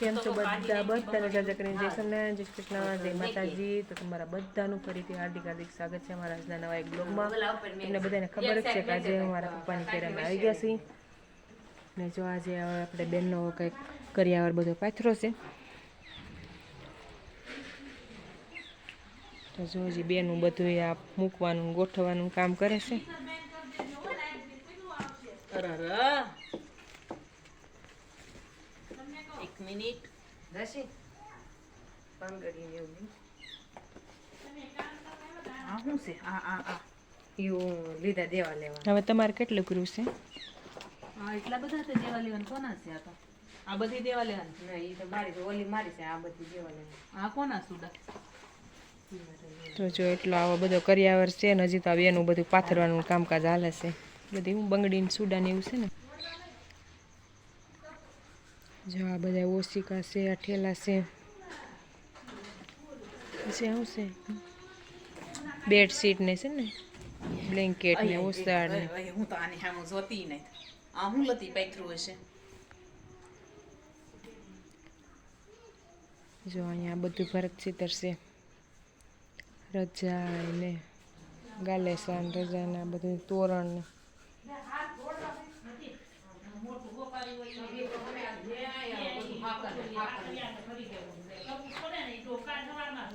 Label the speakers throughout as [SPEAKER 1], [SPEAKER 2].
[SPEAKER 1] કેમ છો બધા? બધાને જાજા કરીને જય સ્વામિનારાયણ જય કૃષ્ણ. જય માતાજી. તો તમારા બધાનું ફરીથી હાર્દિક હાર્દિક સ્વાગત છે અમારા આજના નવા એક બ્લોગમાં. તમને બધાને ખબર જ છે કે આજે અમારા પપ્પાની કેરામાં આવી ગયા છીએ ને જો આજે આપણે બેનનો કંઈક કરિયાવર બધો પાથરો છે. તો જો હજી બેનું બધું આ મૂકવાનું ગોઠવવાનું કામ કરે છે.
[SPEAKER 2] એક મિનિટ.
[SPEAKER 1] રસી પાંગડી એવું
[SPEAKER 2] આ શું છે? આ આ આ.
[SPEAKER 1] એવું લીધા દેવા લેવા. હવે તમારે કેટલું કર્યું છે?
[SPEAKER 2] હા એટલા બધા તો દેવા લેવાનું કોના છે આ તો? આ બધી દેવા લેવાની?
[SPEAKER 1] ના એ તો મારી તો ઓલી મારી છે આ બધી દેવા લેવાની.
[SPEAKER 2] આ કોના સુડા?
[SPEAKER 1] તો જો એટલો આવો બધો કરિયાવર છે ને હજી તો હવે એનું બધું પાથરવાનું કામકાજ હાલે છે. બધી હું બંગડીને સુડાને એવું છે ને? જો આ બધા ઓશિકા છે અઠેલા છે. પછી આવશે બેડશીટ ને છે ને બ્લેન્કેટ ને ઓસાડ ને.
[SPEAKER 2] હું તો આની સામે જોતી નહીં આ હું લતી પાથરું હશે?
[SPEAKER 1] જો અહીંયા બધું ભરત ચિત્ર છે. રજા ને ગાલેસા ને રજા ને બધું તોરણ ને.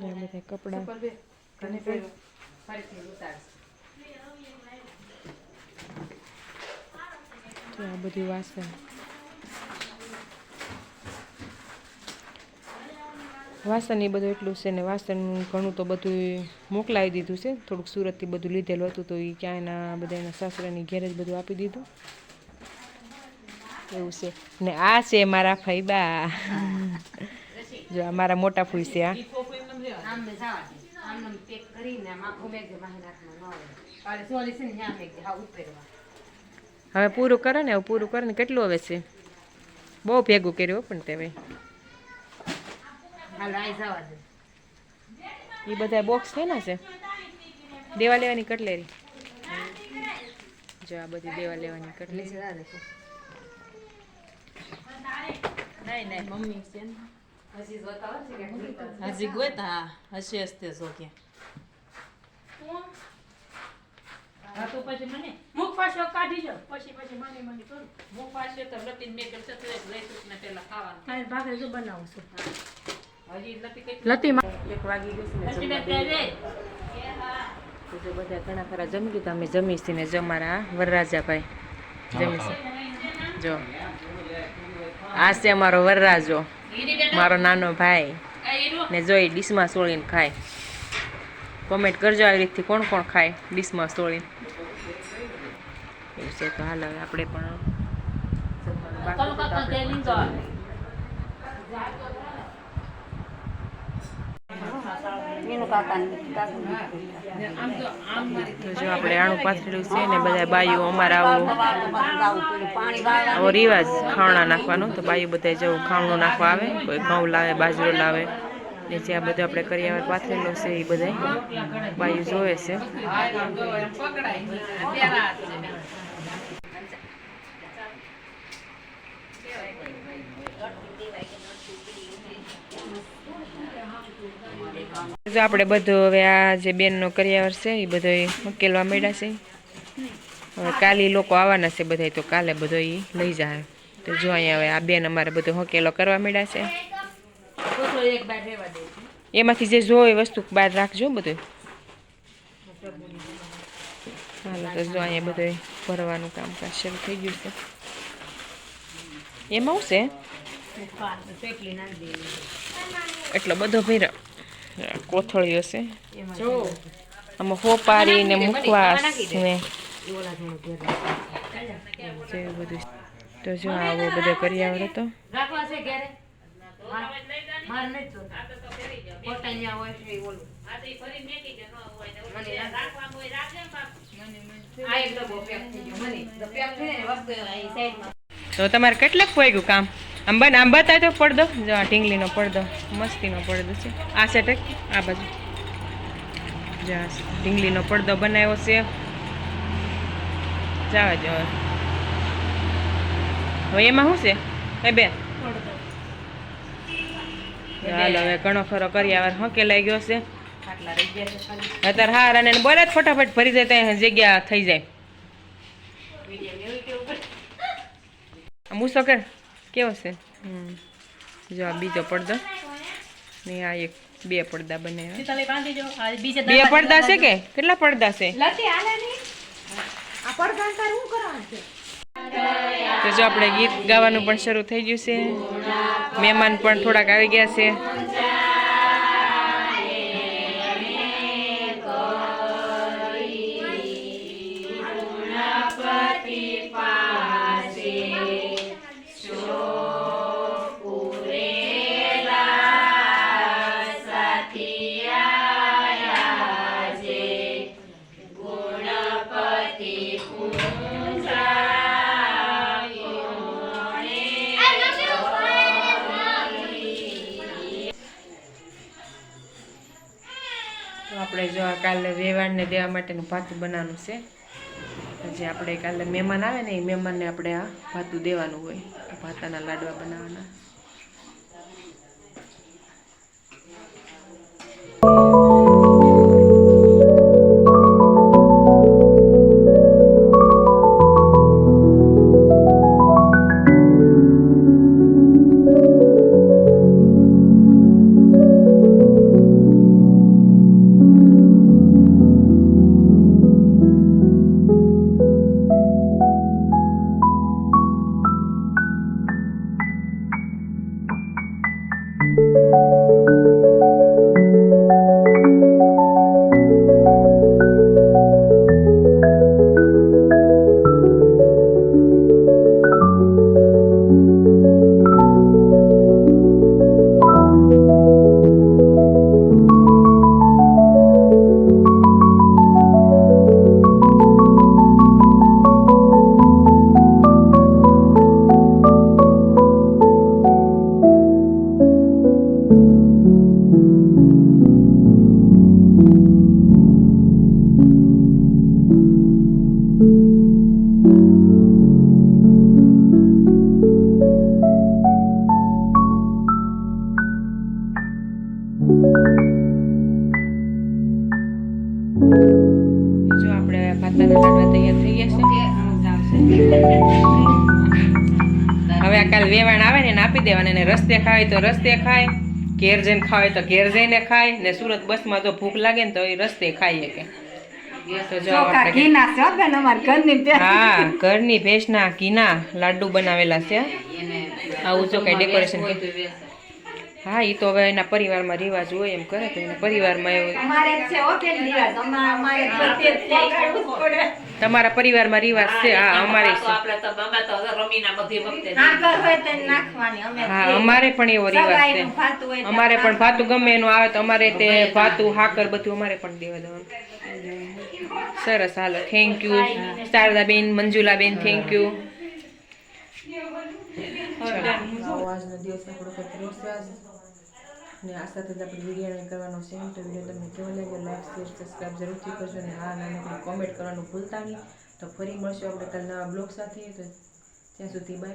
[SPEAKER 1] આ બધા કપડાં તો આ બધું વાસણ. વાસણ એ બધું એટલું છે ને વાસણ ઘણું તો બધું મોકલાવી દીધું છે. થોડુંક સુરતથી બધું લીધેલું હતું તો એ ક્યાંયના બધા એના સાસરાની ઘેર જ બધું આપી દીધું. એવું છે. ને આ છે મારા ફૈબા જો આ મારા મોટા ફૂઈ છે આ હવે પૂરું કરે ને હવે પૂરું કરે ને કેટલું આવે છે? બહુ ભેગું કર્યું પણ તે ભાઈ એ બધા બોક્સ છે ને છે? દેવા લેવાની કટલેરી? જો આ બધી દેવા લેવાની કટલેરી.
[SPEAKER 2] નહીં નહીં મમ્મી છે ને. હજી ગોતા હા હશે હસ્તે જો કે
[SPEAKER 3] હા તો પછી મને મુખ પાછો કાઢી જાઓ પછી પછી મને મને કરું.
[SPEAKER 2] હું પાછે તો લતી મેં કરશે તો એક લઈ તું ને પેલા ખાવાનું.
[SPEAKER 3] કાંઈ ભાખરી જો બનાવું છું?
[SPEAKER 2] હજી લતી કઈ
[SPEAKER 3] લતી
[SPEAKER 1] એક વાગી ગયું છે તો જો બધા ઘણા ખરા જમી લીધું અમે જમી છીએ ને જમારા વરરાજાભાઈ જમી છે. જો. આ છે અમારો વરરાજો. મારો નાનો ભાઈ. ને જોઈ ડીશમાં સોળીને ખાય. કોમેન્ટ કરજો આવી રીતથી કોણ કોણ ખાય ડીશમાં સોળીને. એવું છે તો હાલ હવે આપણે પણ જમવાનું બાકી હતું તો આપણે પણ જમી લઈએ. તો જો આપણે આણું પાથરેલું છે ને બધા બાયું અમારા આવું. આવો રિવાજ ખાવણા નાખવાનો તો બાયું બધા જેવું ખાવણું નાખવા આવે કોઈ ઘઉં લાવે બાજરો લાવે ને જે આ બધું આપણે કરિયાવર પાથરેલો છે એ બધા બાયું જોવે છે. જો આપણે બધું હવે આ જે બેનનો કરિયાવર છે એ બધો ઉકેલવા મળ્યા છે. હવે કાલે લોકો આવવાના છે બધા તો કાલે બધો એ લઈ જાય. તો જો અહીંયા હવે આ બેન અમારે બધો હકેલો કરવા મળ્યા છે. એમાંથી જે જો એ વસ્તુ બહાર રાખજો બધું. હાલો તો જો અહીંયા બધું ભરવાનું કામકાજ શરૂ થઈ ગયું છે. એમાં શું છે? એટલો બધો ભર્યો. કોથળીઓ જો. આમાં હોપારી ને મુખવાસ ને બધું તો જો આવો બધો કરી હતો
[SPEAKER 3] રાખવા છે ઘેરે? મારે નથી જોતા. ખોટા ન્યા હોય છે એ ઓલું. આ એક ડબ્બો પેક થઈ ગયો. મને. તો
[SPEAKER 1] તો તમારે કેટલાક પોઈગું કામ? આમ ને આમ થાય તો પડદો જો ઢીંગલીનો પડદો મસ્તીનો પડદો છે. આ સેટ આ બાજુ. જો ઢીંગલીનો પડદો બનાવ્યો છે. જવા જો હવે. એમાં શું છે? એ બેન. ચાલો હવે ઘણો ખરો કરી આવે હં કે લઈ ગયો છે અત્યારે હાર અને બોલે જ ફટાફટ ભરી જાય ત્યાં જગ્યા થઈ જાય. મૂસો કર. કેવો છે? હમ. જો આ બીજો પડદો. ને આ એક બે પડદા બને
[SPEAKER 2] તમે બાંધી દો. આ બીજે
[SPEAKER 1] બે પડદા છે કે? કેટલા પડદા છે? તો જો આપણે ગીત ગાવાનું પણ શરૂ થઈ ગયું છે. મહેમાન પણ થોડાક આવી ગયા છે. આપણે જો આ કાલે વેવાડને દેવા માટેનું ભાતું બનાવવાનું છે. જે આપણે કાલે મહેમાન આવે ને એ મહેમાનને આપણે આ ભાતું દેવાનું હોય ભાતાના લાડવા બનાવવાના. આપણે લાડવા તૈયાર થઈ ગયા છે. હવે આ કાલ વેવાણ આવે ને એને આપી દેવાના ને રસ્તે ખાય તો રસ્તે ખાય. ઘેર જઈને ખાય તો ઘેર જઈને ખાય. ને સુરત બસમાં તો ભૂખ લાગે ને તો એ રસ્તે ખાઈએ કે
[SPEAKER 3] હા ઘરની
[SPEAKER 1] ભેંસના ઘીના લાડુ બનાવેલા છે. આવું જો કઈ ડેકોરેશન હા એ તો હવે એના પરિવારમાં રિવાજ હોય એમ કરે તો એના પરિવારમાં એવું તમારા પરિવારમાં રિવાજ છે? હા અમારે
[SPEAKER 2] તો આપણે તો અમે તો રમીના બધી વખતે
[SPEAKER 3] નાગર હોય તો નાખવાની અમે
[SPEAKER 1] હા અમારે પણ એવો રિવાજ છે. અમારે પણ ભાતું ગમે એનું આવે તો અમારે તે ભાતું હાકર બધું અમારે પણ દેવા દેવાનું. સરસ હાલો thank you Shardaben Manjulaben thank you આજનો દિવસ આપણો ને આ સાથે જ આપણે વીડિયો કરવાનો છે. તો વીડિયો તમને કેવો લાગ્યો? લાઈક શેર સબસ્ક્રાઈબ જરૂરથી કરજો અને હા નાનકડી કોમેન્ટ કરવાનું ભૂલતા નહીં. તો ફરી મળશું આપણે કાલ નવા બ્લોગ સાથે. તો ત્યાં સુધી બાય